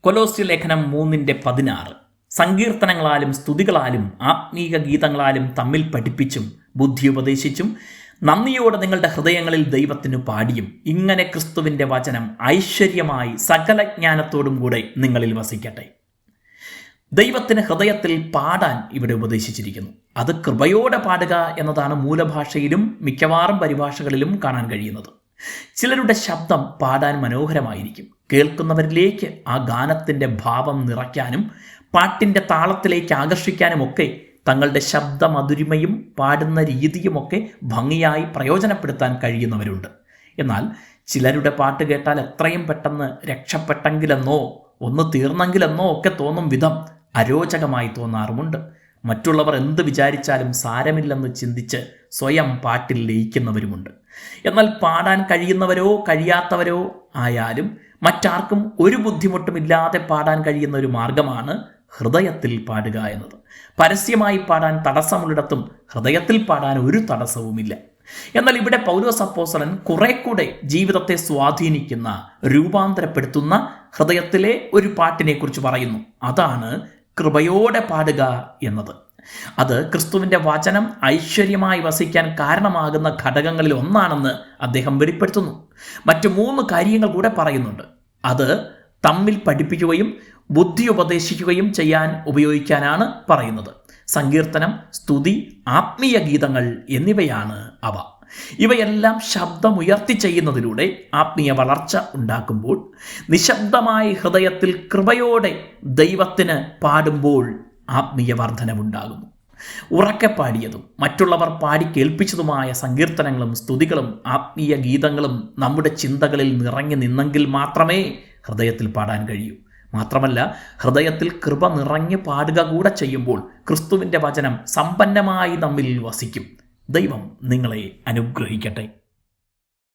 കൊലോസ്യ ലേഖനം മൂന്നിന്റെ പതിനാറ്. സങ്കീർത്തനങ്ങളാലും സ്തുതികളാലും ആത്മീക ഗീതങ്ങളാലും തമ്മിൽ പഠിപ്പിച്ചും ബുദ്ധി ഉപദേശിച്ചും നന്ദിയോടെ നിങ്ങളുടെ ഹൃദയങ്ങളിൽ ദൈവത്തിനു പാടിയും. ഇങ്ങനെ ക്രിസ്തുവിന്റെ വചനം ഐശ്വര്യമായി സകല ജ്ഞാനത്തോടും കൂടെ നിങ്ങളിൽ വസിക്കട്ടെ. ദൈവത്തിന് ഹൃദയത്തിൽ പാടാൻ ഇവിടെ ഉപദേശിച്ചിരിക്കുന്നു. അത് കൃപയോടെ പാടുക എന്നതാണ് മൂലഭാഷയിലും മിക്കവാറും പരിഭാഷകളിലും കാണാൻ കഴിയുന്നത്. ചിലരുടെ ശബ്ദം പാടാൻ മനോഹരമായിരിക്കും. കേൾക്കുന്നവരിലേക്ക് ആ ഗാനത്തിന്റെ ഭാവം നിറയ്ക്കാനും പാട്ടിന്റെ താളത്തിലേക്ക് ആകർഷിക്കാനും ഒക്കെ തങ്ങളുടെ ശബ്ദമധുരിമയും പാടുന്ന രീതിയുമൊക്കെ ഭംഗിയായി പ്രയോജനപ്പെടുത്താൻ കഴിയുന്നവരുണ്ട്. എന്നാൽ ചിലരുടെ പാട്ട് കേട്ടാൽ എത്രയും പെട്ടെന്ന് രക്ഷപ്പെട്ടെങ്കിലെന്നോ ഒന്ന് തീർന്നെങ്കിലെന്നോ ഒക്കെ തോന്നും വിധം അരോചകമായി തോന്നാറുമുണ്ട്. മറ്റുള്ളവർ എന്ത് വിചാരിച്ചാലും സാരമില്ലെന്ന് ചിന്തിച്ച് സ്വയം പാട്ടിൽ ലയിക്കുന്നവരുമുണ്ട്. എന്നാൽ പാടാൻ കഴിയുന്നവരോ കഴിയാത്തവരോ ആയാലും മറ്റാർക്കും ഒരു ബുദ്ധിമുട്ടുമില്ലാതെ പാടാൻ കഴിയുന്ന ഒരു മാർഗമാണ് ഹൃദയത്തിൽ പാടുക എന്നത്. പരസ്യമായി പാടാൻ തടസ്സമുള്ളിടത്തും ഹൃദയത്തിൽ പാടാൻ ഒരു തടസ്സവുമില്ല. എന്നാൽ ഇവിടെ പൗലോസ് അപ്പോസലൻ കുറെ കൂടെ ജീവിതത്തെ സ്വാധീനിക്കുന്ന രൂപാന്തരപ്പെടുത്തുന്ന ഹൃദയത്തിലെ ഒരു പാട്ടിനെ കുറിച്ച് പറയുന്നു. അതാണ് കൃപയോടെ പാടുക എന്നത്. അത് ക്രിസ്തുവിന്റെ വചനം ഐശ്വര്യമായി വസിക്കാൻ കാരണമാകുന്ന ഘടകങ്ങളിൽ ഒന്നാണെന്ന് അദ്ദേഹം വെളിപ്പെടുത്തുന്നു. മറ്റു മൂന്ന് കാര്യങ്ങൾ കൂടെ പറയുന്നുണ്ട്. അത് തമ്മിൽ പഠിപ്പിക്കുകയും ബുദ്ധി ഉപദേശിക്കുകയും ചെയ്യാൻ ഉപയോഗിക്കാനാണ് പറയുന്നത്. സങ്കീർത്തനം സ്തുതി ആത്മീയ ഗീതങ്ങൾ എന്നിവയാണ് അവ. ഇവയെല്ലാം ശബ്ദമുയർത്തി ചെയ്യുന്നതിലൂടെ ആത്മീയ വളർച്ച ഉണ്ടാക്കുമ്പോൾ നിശബ്ദമായി ഹൃദയത്തിൽ കൃപയോടെ ദൈവത്തിന് പാടുമ്പോൾ ആത്മീയ വർധനവുണ്ടാകുന്നു. ഉറക്കെ പാടിയതും മറ്റുള്ളവർ പാടി കേൾപ്പിച്ചതുമായ സങ്കീർത്തനങ്ങളും സ്തുതികളും ആത്മീയ ഗീതങ്ങളും നമ്മുടെ ചിന്തകളിൽ നിറഞ്ഞു നിന്നെങ്കിൽ മാത്രമേ ഹൃദയത്തിൽ പാടാൻ കഴിയൂ. മാത്രമല്ല ഹൃദയത്തിൽ കൃപ നിറഞ്ഞു പാടുക കൂടെ ചെയ്യുമ്പോൾ ക്രിസ്തുവിന്റെ വചനം സമ്പന്നമായി നമ്മിൽ വസിക്കും. ദൈവം നിങ്ങളെ അനുഗ്രഹിക്കട്ടെ.